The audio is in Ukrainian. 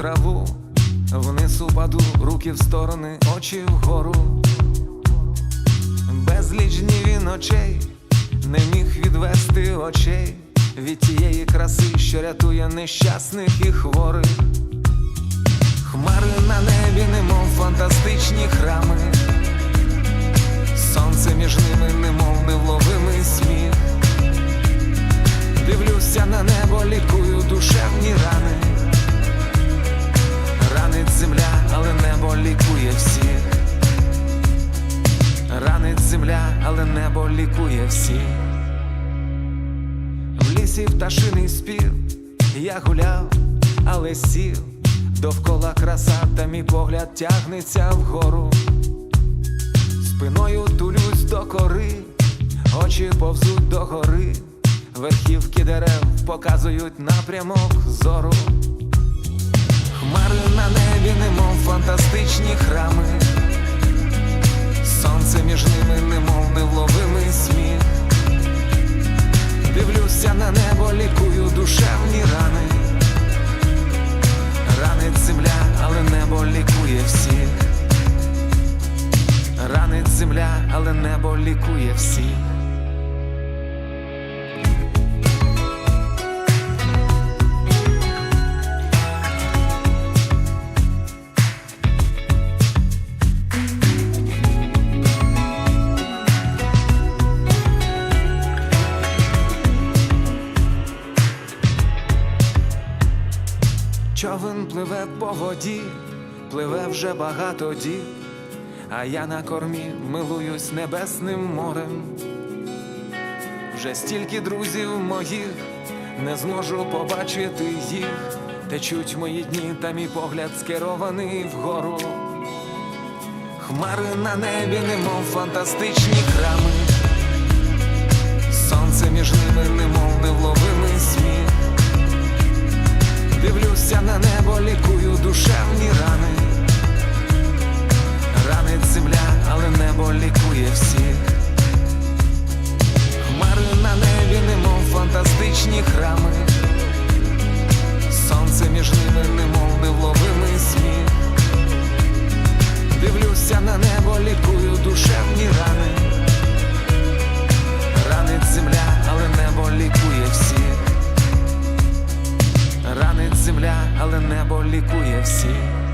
траву, вниз упаду, руки в сторони, очі вгору, безліч днів і ночей, не міг відвести очей від тієї краси, що рятує нещасних і хворих. Хмари на небі нема. Земля, але небо лікує всіх. В лісі пташиний спів, я гуляв, але сів. Довкола краса, та мій погляд тягнеться вгору. Спиною тулюсь до кори, очі повзуть до гори, верхівки дерев показують напрямок зору. Хмари на небі, немов фантастичні храми, сонце між ними, немов земля, але небо лікує всіх. Човен пливе по воді, пливе вже багато діб, а я на кормі милуюсь небесним морем. Вже стільки друзів моїх не зможу побачити їх, течуть мої дні, та мій погляд скерований вгору. Хмари на небі, немов фантастичні храми, сонце між ними, немов невловимий сміх. Дивлюся на небо, лікую душевні рани. Ранить земля, але небо лікує всіх. Хмари на небі, немов фантастичні храми. Сонце між ними, немов невловимий сміх. Дивлюся на небо, лікую душевні рани. Ранить земля, але небо лікує всіх. Ранить земля, але небо лікує всіх.